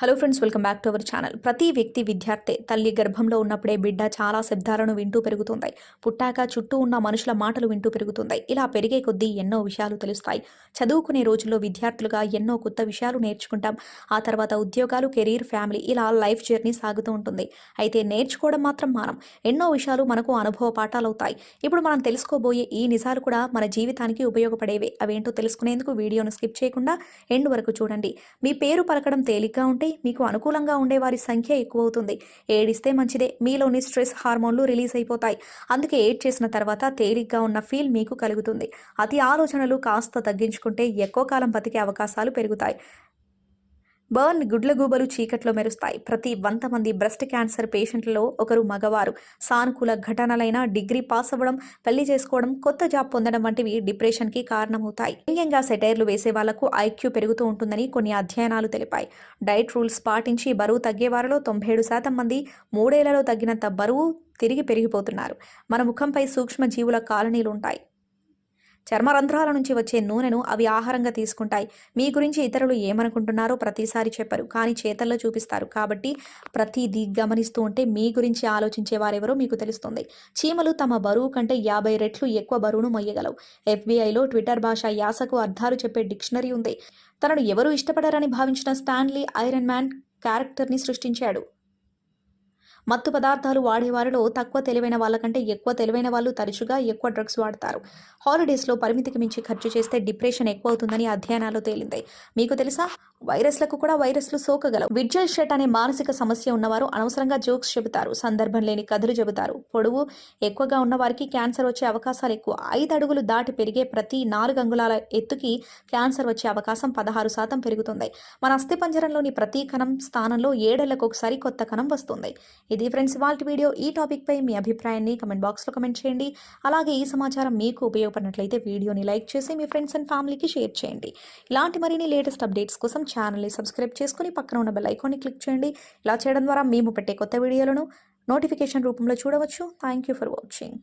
Hello friends welcome back to our channel ప్రతి వ్యక్తి విద్యార్థి తల్లి గర్భంలో ఉన్నప్పుడే బిడ్డ చాలా శబ్దాలను వింటూ పెరుగుతుంది పుట్టాక చుట్టూ ఉన్న మనుషుల మాటలు వింటూ పెరుగుతుంది ఇలా పెరిగే కొద్దీ ఎన్నో విషయాలు తెలుస్తాయి. చదువుకునే రోజుల్లో విద్యార్థులుగా ఎన్నో కొత్త విషయాలు నేర్చుకుంటాం. ఆ తర్వాత ఉద్యోగాలు కెరీర్ ఫ్యామిలీ ఇలా లైఫ్ జర్నీ సాగుతూ ఉంటుంది. అయితే నేర్చుకోవడం మాత్రం మానం. ఎన్నో విషయాలు మనకు అనుభవ పాఠాలు అవుతాయి ఇప్పుడు మనం తెలుసుకోబోయే ఈ నిజాలు కూడా మన జీవితానికి ఉపయోగపడేవే. అవేంటో తెలుసుకునేందుకు వీడియోను స్కిప్ చేయకుండా ఎండ్ వరకు చూడండి. మీ పేరు పలకడం తేలిగ్గా ఉంటే మీకు అనుకూలంగా ఉండే వారి సంఖ్య ఎక్కువ అవుతుంది ఏడిస్తే మంచిదే. మీలోని స్ట్రెస్ హార్మోన్లు రిలీజ్ అయిపోతాయి. అందుకే ఏడ్ చేసిన తర్వాత తేలిగ్గా ఉన్న ఫీల్ మీకు కలుగుతుంది. అతి ఆలోచనలు కాస్త తగ్గించుకుంటే ఎక్కువ కాలం బతికే అవకాశాలు పెరుగుతాయి. బర్న్ గుడ్లగూబలు చీకట్లో మెరుస్తాయి. ప్రతి వంద మంది బ్రెస్ట్ క్యాన్సర్ పేషెంట్లలో ఒకరు మగవారు. సానుకూల ఘటనలైన డిగ్రీ పాస్ అవ్వడం పెళ్ళి చేసుకోవడం కొత్త జాబ్ పొందడం వంటివి డిప్రెషన్కి కారణమవుతాయి. వ్యంగ్యంగా సెటైర్లు వేసే వాళ్ళకు ఐక్యూ పెరుగుతూ ఉంటుందని కొన్ని అధ్యయనాలు తెలిపాయి. డైట్ రూల్స్ పాటించి బరువు తగ్గేవారిలో తొంభై ఏడు శాతం మంది మూడేళ్ళలో తగ్గినంత బరువు తిరిగి పెరిగిపోతున్నారు. మన ముఖంపై సూక్ష్మ జీవుల కాలనీలు ఉంటాయి చర్మరంధ్రాల నుంచి వచ్చే నూనెను అవి ఆహారంగా తీసుకుంటాయి. మీ గురించి ఇతరులు ఏమనుకుంటున్నారో ప్రతిసారి చెప్పరు కానీ చేతల్లో చూపిస్తారు. కాబట్టి ప్రతిదీ గమనిస్తూ ఉంటే మీ గురించి ఆలోచించే వారెవరో మీకు తెలుస్తుంది. చీమలు తమ బరువు కంటే యాభై రెట్లు ఎక్కువ బరువును మొయ్యగలవు. ఎఫ్బీఐలో ట్విట్టర్ భాష యాసకు అర్థాలు చెప్పే డిక్షనరీ ఉంది. తనను ఎవరూ ఇష్టపడరని భావించిన స్టాన్లీ ఐరన్ మ్యాన్ క్యారెక్టర్ని సృష్టించాడు. మత్తు పదార్థాలు వాడేవారిలో తక్కువ తెలివైన వాళ్ళకంటే ఎక్కువ తెలివైన వాళ్ళు తరచుగా ఎక్కువ డ్రగ్స్ వాడతారు. హాలిడేస్లో పరిమితికి మించి ఖర్చు చేస్తే డిప్రెషన్ ఎక్కువ అవుతుందని అధ్యయనాలు తేలింది. మీకు తెలుసా? వైరస్లకు కూడా వైరస్లు సోకగలవు. విడ్జల్ షెట్ అనే మానసిక సమస్య ఉన్నవారు అనవసరంగా జోక్స్ చెబుతారు. సందర్భం లేని కథలు చెబుతారు. పొడవు ఎక్కువగా ఉన్నవారికి క్యాన్సర్ వచ్చే అవకాశాలు ఎక్కువ. ఐదు అడుగులు దాటి పెరిగే ప్రతి నాలుగు అంగుళాల ఎత్తుకి క్యాన్సర్ వచ్చే అవకాశం పదహారు శాతం పెరుగుతుంది. మన అస్థిపంజరంలోని ప్రతి కణం స్థానంలో ఏడేళ్ళకు ఒకసారి కొత్త కణం వస్తుంది. ఇది ఫ్రెండ్స్ వాల్ట్ వీడియో. ఈ టాపిక్పై మీ అభిప్రాయాన్ని కమెంట్ బాక్స్లో కమెంట్ చేయండి. అలాగే ఈ సమాచారం మీకు ఉపయోగపడినట్లయితే వీడియోని లైక్ చేసి మీ ఫ్రెండ్స్ అండ్ ఫ్యామిలీకి షేర్ చేయండి. ఇలాంటి మరిన్ని లేటెస్ట్ అప్డేట్స్ కోసం ఛానల్ని సబ్స్క్రైబ్ చేసుకుని పక్కన ఉన్న బెల్ ఐకాన్ని క్లిక్ చేయండి. ఇలా చేయడం ద్వారా మేము పెట్టే కొత్త వీడియోలను నోటిఫికేషన్ రూపంలో చూడవచ్చు. Thank you for watching